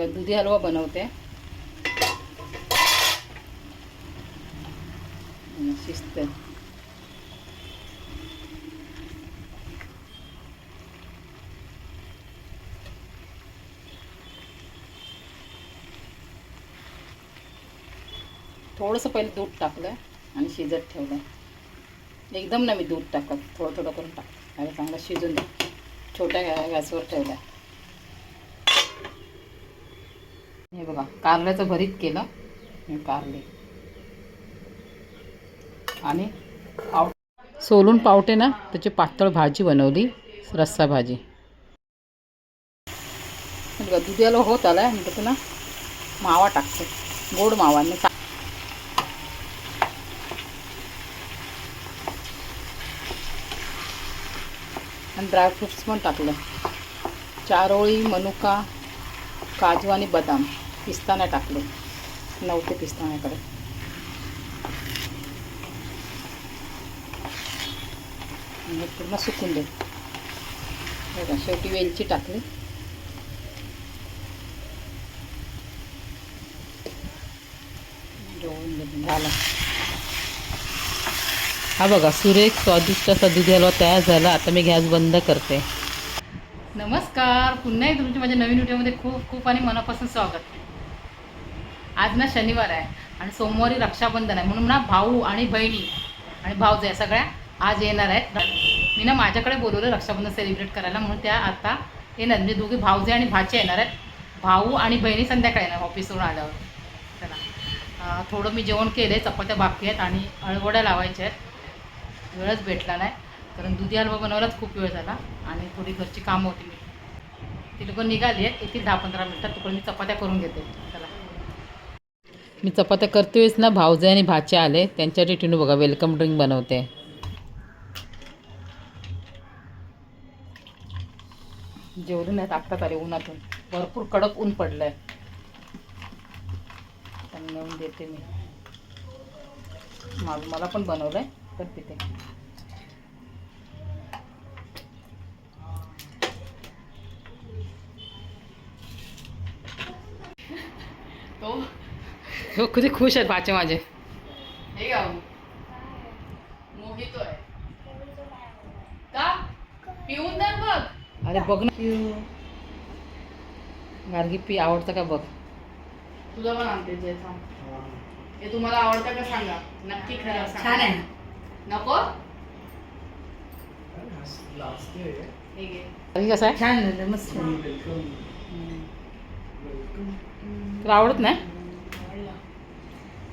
बघा दुधी हलवा बनवते. शिस्त. थोडंसं पहिले दूध टाकलं आणि शिजत ठेवलं. एकदम ना मी दूध टाकत थोडं थोडं करून टाक आणि चांगलं शिजून द्या छोट्या गॅसवर ठेवलं हे बघा कारल्याचं भरीत केलं. हे कारले. आणि पाव सोलून पावटे ना त्याची पातळ भाजी बनवली रस्सा भाजी. बघा दुधाला होत आला आहे ना मावा टाकते. गोड मावा आणि आणि ड्रायफ्रुट्स पण टाकलं. चारोळी मनुका काजू आणि बदाम पिस्ताना टाकले. नव्हते पिस्ता हे पूर्ण सुकून दे. बघा शेवटी वेलची टाकली. झाला झालं. हा बघा सुरेख स्वादिष्ट असा दुधी हलवा तयार झाला. आता मी गॅस बंद करते. नमस्कार. पुन्हा एकदा तुमच्या माझ्या नवीन व्हिडिओमध्ये खूप खूप आणि मनापासून स्वागत. आज ना शनिवार आहे आणि सोमवारी रक्षाबंधन आहे. म्हणून ना भाऊ आणि बहिणी आणि भाऊज या सगळ्या आज येणार आहेत. मी ना माझ्याकडे बोलवलं रक्षाबंधन सेलिब्रेट करायला म्हणून त्या आता येणार. म्हणजे दोघे भाऊजे आणि भाचे येणार आहेत. भाऊ आणि बहिणी संध्याकाळी येणार ऑफिसवरून आल्यावर. चला. थोडं मी जेवण केलं आहे चपात्या बाकी आहेत आणि अळवड्या लावायच्या आहेत. वेळच भेटला नाही. कारण दुधी हलवा बनवायलाच खूप वेळ झाला आणि थोडी घरची कामं होती. मी ती लोक निघाली आहेत येतील दहा पंधरा मिनटात तुकडे मी चपात्या करून घेते. चला. मी चपात्या करतेवेळेस ना भाऊजे आणि भाचे आले त्यांच्यासाठी टिनू बघा वेलकम ड्रिंक बनवते. जेवढे नाही टाकतात आले उन्हातून. भरपूर कडक ऊन पडलंय. त्यांना देते मी. मला पण बनवलंय तर तिथे तो. हो किती खुश आहेत भाचे माझे. हे का मोहितो आहे. का? पिऊन दे बघ. अरे बघ ना. पिऊ गार्गी पी आवडतं का बघ? तुला पण आणते जे थांब. हे. तुम्हाला आवडतं का सांगा. नक्की खरं सांगा. छान आहे. नको? हे कसं आहे? छान झालं मस्त. तुला आवडत नाही?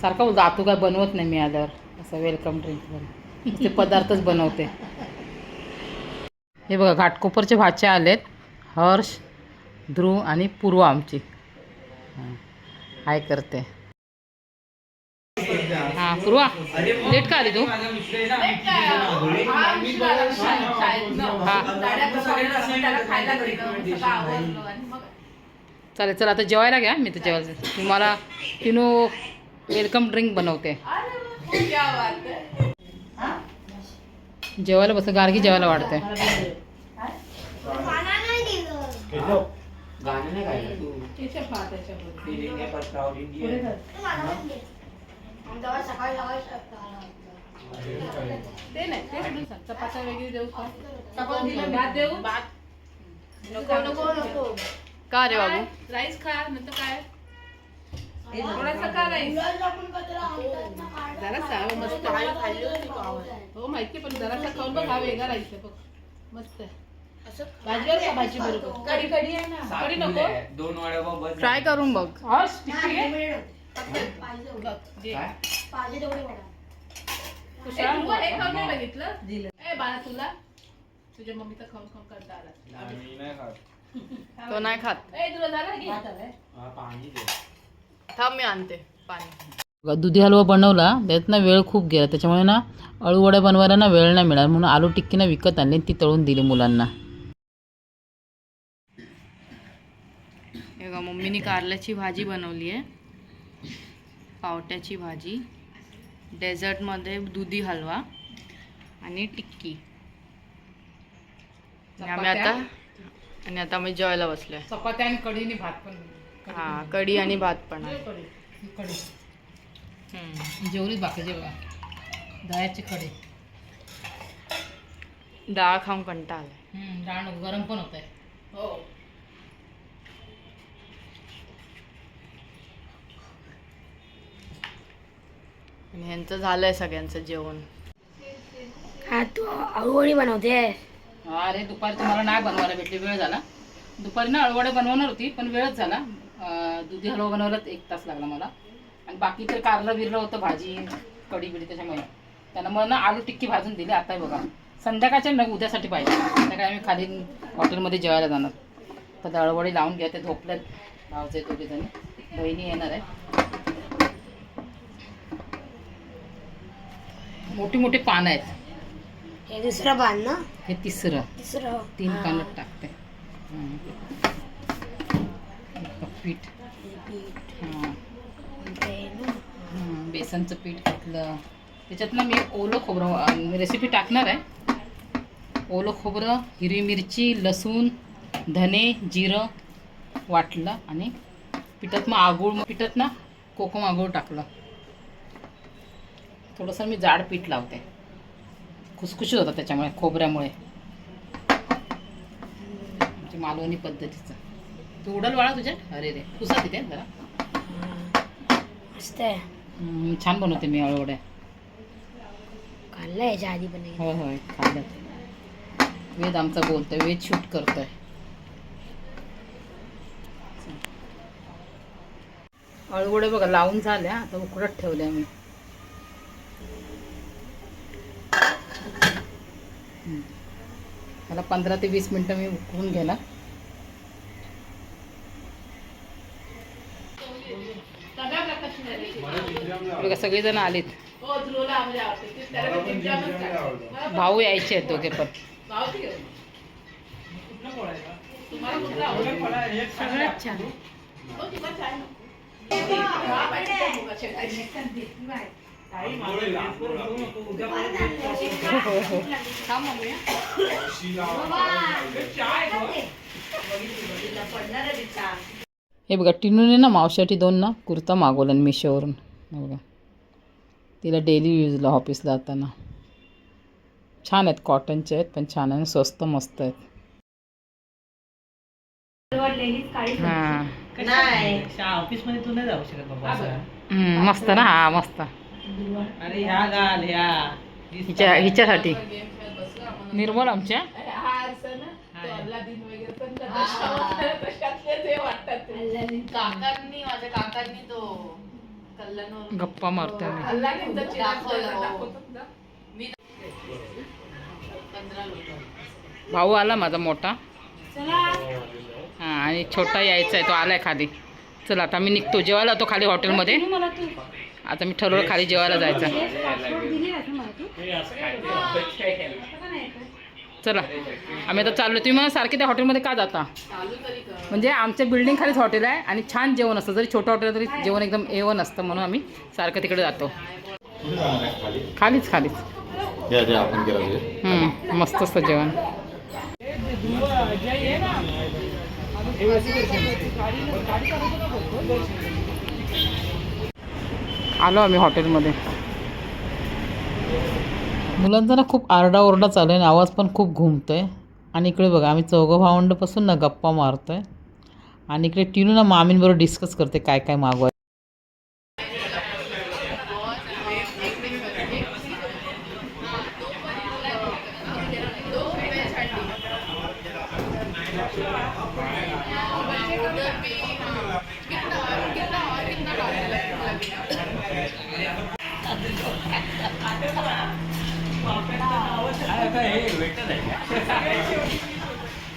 सारखा बोलतो आतू काय बनवत नाही मी आल्यावर. असं वेलकम ड्रिंक ते पदार्थच बनवते. हे बघा घाटकोपरचे भाचे आलेत. हर्ष ध्रुव आणि पूर्व आमची. हाय करते. हां पूर्वा लेट का आली तू? चालेल चल आता जेवायला घ्या मी तर जेवायला तुम्हाला तिनो वेलकम ड्रिंक बनवते. जेवायला बस गार्गी जेवायला वाढते. चपात्या वगैरे देऊ का? चपाती दिलं भात देऊ? भात. नको नको नको. का रे बाबू? राईस खा नंतर काय? थोडासा का राईस. जरा सावं मस्त. हो माहिती पण जरासा खाऊन बघ हा वेगळा राईस आहे बघ. मस्त आहे. भाजीवर का भाजी बरोबर? कढी कढी आहे ना? कढी नको? दोन वडापाव बस ट्राय करून बघ. हर्ष टिक्की घे. घे. दिलं कुशाल हे? खाऊन नाही बघितलं? दिलं ए बाळा तुला? तुझ्या मम्मीचा खाऊन खाऊन कंटाळा आला. मी नाही खात. तो नाही खात. थांब मी आणते पाणी. दुधी हलवा बनवला त्यात ना वेळ खूप गेला. त्याच्यामुळे ना अळूवड्या बनवायला ना वेळ नाही मिळाला म्हणून आलू टिक्की ना विकत आणली आणि ती तळून दिली मुलांना. हे मम्मीने कारल्याची भाजी बनवली आहे. पावट्याची भाजी. डेझर्टमध्ये दुधी हलवा आणि टिक्की. आम्ही आता आणि आता आम्ही जेवायला बसलोय चपात्या आणि कढीने भात पण. हा कढी आणि भात पण आहे. कढी ही कढी. हम्म. जेवढीच बाकीचे बघा दह्याची कढी. डाळ खाऊन कंटाळा आलाय. हम्म, डाळ नको, गरम पण होत आहे हो. आणि ह्यांचं झालंय सगळ्यांचं जेवण. हा तू आवळी बनवते अरे दुपारी तुम्हाला नाही बनवायला भेटली वेळ झाला. दुपारी ना अळवडे बनवणार होती पण वेळच झाला. दुधी हलवा बनवायला एक तास लागला मला. आणि बाकी तर कारलं बिरलं होतं भाजी कढी बिडी त्याच्यामुळे. त्यांना मग ना आलू टिक्की भाजून दिली आता बघा. संध्याकाळच्या न उद्यासाठी पाहिजे. संध्याकाळी आम्ही खाली हॉटेलमध्ये जेवायला जाणार. तर दळवडी लावून घ्या ते झोपल्यात भावचे दोघे जण. बहिणी येणार आहे मोठी मोठी पानं आहेत. हे दुसरं पान ना? हे तिसरं. तिसरं. तीन हा. पानं टाकते. पीठ. पीठ. हां. ना. बेसनचं पीठ घेतलं. त्याच्यात ना मी ओलं खोबरं रेसिपी टाकणार आहे. ओलं खोबरं हिरवी मिरची लसूण धने जिरं वाटलं आणि पिठात मग आगूळ पिठात ना कोकम आगूळ टाकलं. थोडंसं मी जाड पीठ लावते. खुसखुशीत होतं त्याच्यामुळे खोबऱ्यामुळे. म्हणजे मालवणी पद्धतीचं. तू उडल वाळा तुझ्या अरे रे पुसा तिथे जरा. मस्त आहे. हम्म, छान बनवते मी अळवड्या खाल्लं याच्या आधी पण होय होय खाल्लं वेद आमचा बोलतोय वेद शूट करतोय. अळवडे बघा लावून झाल्या आता उकडत ठेवल्या मी. त्याला पंधरा ते वीस मिनटं मी उकळून घेणार बघा सगळेजण आलेत. भाऊ यायचे आहेत दोघे पण. सगळ्यात छान. हे बघा टिनूने ना मावशासाठी दोन ना कुर्ता मागवला मिशोवरून. हे बघा. तिला डेली यूजला ऑफिसला जाताना. छान आहेत कॉटनचे आहेत पण छान आहे स्वस्त मस्त आहेत. हां. ऑफिसमध्ये तू नाही जाऊ शकत बाबा असं. हम्म, मस्त ना हा मस्त. अरे ह्या घाल ह्या. हिच्या हिच्यासाठी. निर्मल आमच्या? काकांनी माझ्या काकांनी तो कल्याण गप्पा मारतोय मी भाऊ आला माझा मोठा. हां आणि छोटा यायचा आहे तो आलाय खाली. चला आता मी निघतो. जेवायला तो खाली हॉटेलमध्ये आता मी ठरवलं खाली जेवायला जायचं. चला आम्ही आता चाललो तुम्ही मला सारखे त्या हॉटेलमध्ये का जाता? म्हणजे आमच्या बिल्डिंग खालीच हॉटेल आहे आणि छान जेवण असतं. जरी छोटं हॉटेल तरी जेवण एकदम एवन असतं म्हणून आम्ही सारखं तिकडे जातो. खालीच खालीच. मस्त असतं जेवण. आलो आम्ही हॉटेलमध्ये. मुलांचा ना खूप आरडाओरडा चालू आहे आणि आवाज पण खूप घुमतोय. आणि इकडे बघा आम्ही चौघं भावंडपासून ना गप्पा मारतोय. आणि इकडे टिनू ना मामींबरोबर डिस्कस करते काय काय मागवाय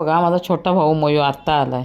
बघा माझा छोटा भाऊ मयो आत्ता आलाय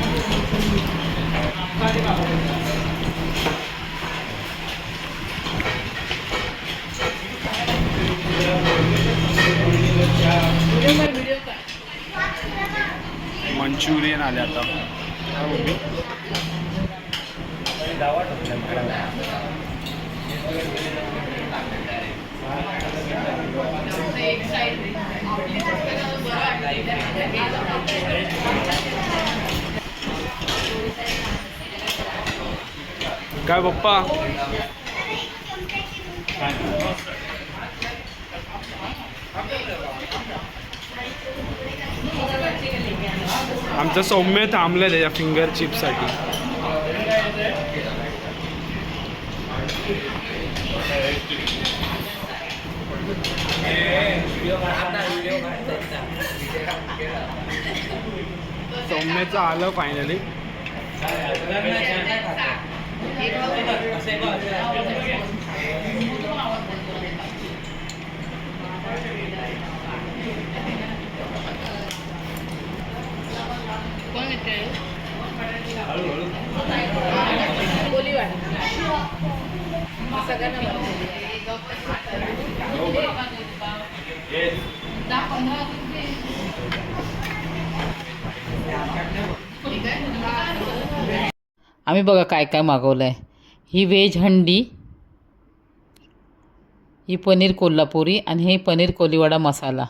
मंचुरियन आले आता. काय काय पप्पा? आमचं सौम्य थांबलं त्याच्या फिंगर चिपसाठी सौम्यचं आलं फायनली कोण आम्ही बघा काय काय मागवलं आहे ही व्हेज हंडी ही पनीर कोल्हापुरी आणि हे पनीर कोलीवाडा मसाला.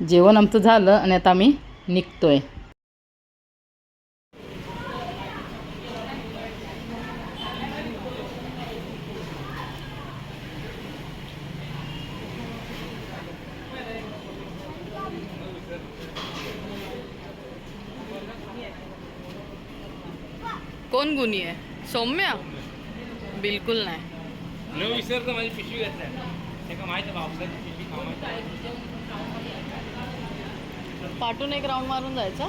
जेवण आमचं झालं आणि आता आम्ही निघतोय. कोण गुन्ही आहे सौम्य? बिलकुल नाही। विसरता माझी पिशवी पाठून एक राऊंड मारून जायचा।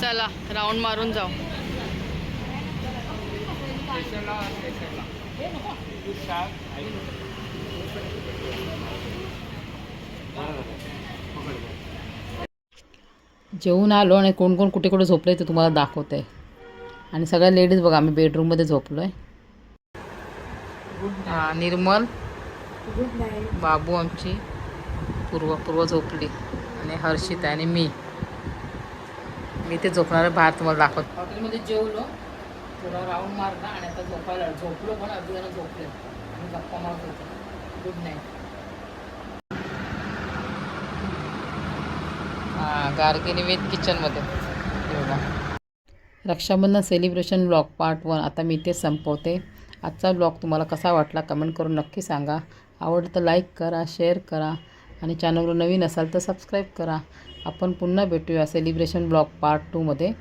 चला राऊंड मारून जाऊ. जेवून आलो आणि कोण कोण कुठे कुठे झोपले ते तुम्हाला दाखवते. आणि सगळ्या लेडीज बघा आम्ही बेडरूममध्ये झोपलो आहे निर्मल बाबू आमची पूर्व पूर्व झोपली. आणि हर्षित आणि मी. मी ते झोपणार बाहेर तुम्हाला दाखवत. हॉटेलमध्ये जेवलो. थोडा राऊंड मारला आणि आता झोपायला झोपलो पण अजून झोपले. आणि गप्पा मारत होतो. गुड नाईट हां गार्गिनी विथ किचनमध्ये. बघा. Rakshabandhan celebration blog part one आता मी इथे संपवते. आजचा ब्लॉग तुम्हाला कसा वाटला कमेंट करून नक्की सांगा. आवडलं तर लाईक करा शेअर करा. आणि चॅनलवर नवीन असाल तर सबस्क्राईब करा. आपण पुन्हा भेटूया सेलिब्रेशन ब्लॉग पार्ट टूमध्ये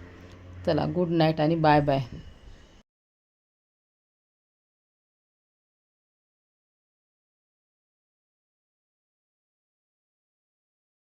चला गुड नाईट आणि बाय बाय